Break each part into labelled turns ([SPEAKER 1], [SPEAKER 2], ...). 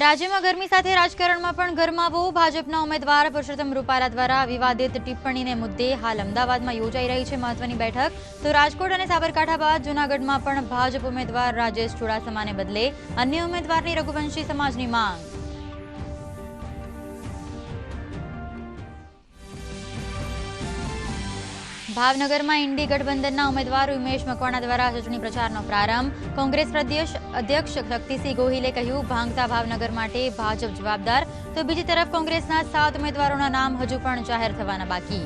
[SPEAKER 1] રાજ્યમાં ગરમી સાથે રાજકારણમાં પણ ગરમાવો. ભાજપના ઉમેદવાર પુરુષોત્તમ રૂપાલા દ્વારા વિવાદિત ટિપ્પણીને મુદ્દે હાલ અમદાવાદમાં યોજાઈ રહી છે મહત્વની બેઠક. તો રાજકોટ અને સાબરકાંઠા બાદ જૂનાગઢમાં પણ ભાજપ ઉમેદવાર રાજેશ ચુડાસમાને બદલે અન્ય ઉમેદવારની રઘુવંશી સમાજની માંગ. ભાવનગરમાં ઇન્ડી ગઠબંધનના ઉમેદવાર ઉમેશ મકવાણા દ્વારા ચૂંટણી પ્રચારનો પ્રારંભ. કોંગ્રેસ પ્રદેશ અધ્યક્ષ શક્તિસિંહ ગોહિલે કહ્યું, ભાંગતા ભાવનગર માટે ભાજપ જવાબદાર. તો બીજી તરફ કોંગ્રેસના સાત ઉમેદવારોના નામ હજુ પણ જાહેર થવાના બાકી.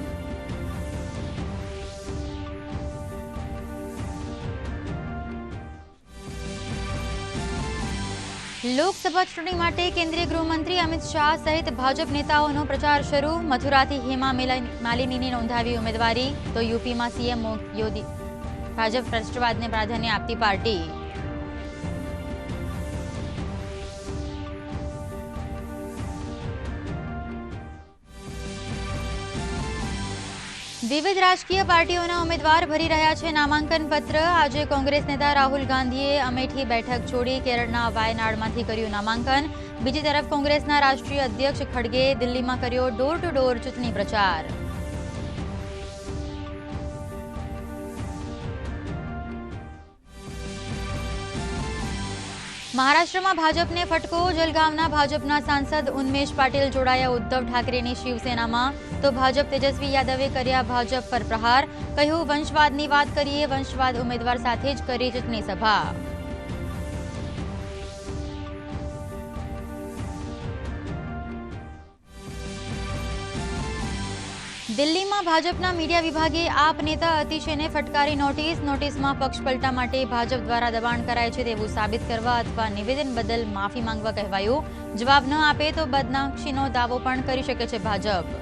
[SPEAKER 1] લોકસભા ચૂંટણી માટે કેન્દ્રીય ગૃહમંત્રી અમિત શાહ સહિત ભાજપ નેતાઓનો પ્રચાર શરૂ. મથુરાથી હેમા મેલા- માલિનીની નોંધાવી ઉમેદવારી. તો યુપીમાં સીએમ યોગી ભાજપ રાષ્ટ્રવાદને પ્રાધાન્ય આપતી પાર્ટી. વિવિધ રાજકીય પાર્ટીઓના ઉમેદવાર ભરી રહ્યા છે નામાંકન પત્ર. આજે કોંગ્રેસ નેતા રાહુલ ગાંધીએ અમેઠી બેઠક છોડી કેરળના વાયનાડમાંથી કર્યું નામાંકન. બીજી તરફ કોંગ્રેસના રાષ્ટ્રીય અધ્યક્ષ ખડગે દિલ્હીમાં કર્યો ડોર ટુ ડોર ચૂંટણી પ્રચાર. મહારાષ્ટ્રમાં ભાજપને ફટકો, જલગાંવના ભાજપના સાંસદ ઉન્મેશ પાટીલ જોડાયા ઉદ્ધવ ઠાકરેની શિવસેનામાં. તો ભાજપ તેજસ્વી યાદવે કર્યા ભાજપ પર પ્રહાર. કહ્યું, વંશવાદની વાત કરીએ, વંશવાદ ઉમેદવાર સાથે જ કરી ચૂંટણી સભા. દિલ્હીમાં ભાજપના મીડિયા વિભાગે આપ નેતા અતિશયને ફટકારી નોટિસ. નોટિસમાં પક્ષપલટા માટે ભાજપ દ્વારા દબાણ કરાય છે તેવું સાબિત કરવા અથવા નિવેદન બદલ માફી માંગવા કહેવાયું. જવાબ ન આપે તો બદનાક્ષીનો દાવો પણ કરી શકે છે ભાજપ.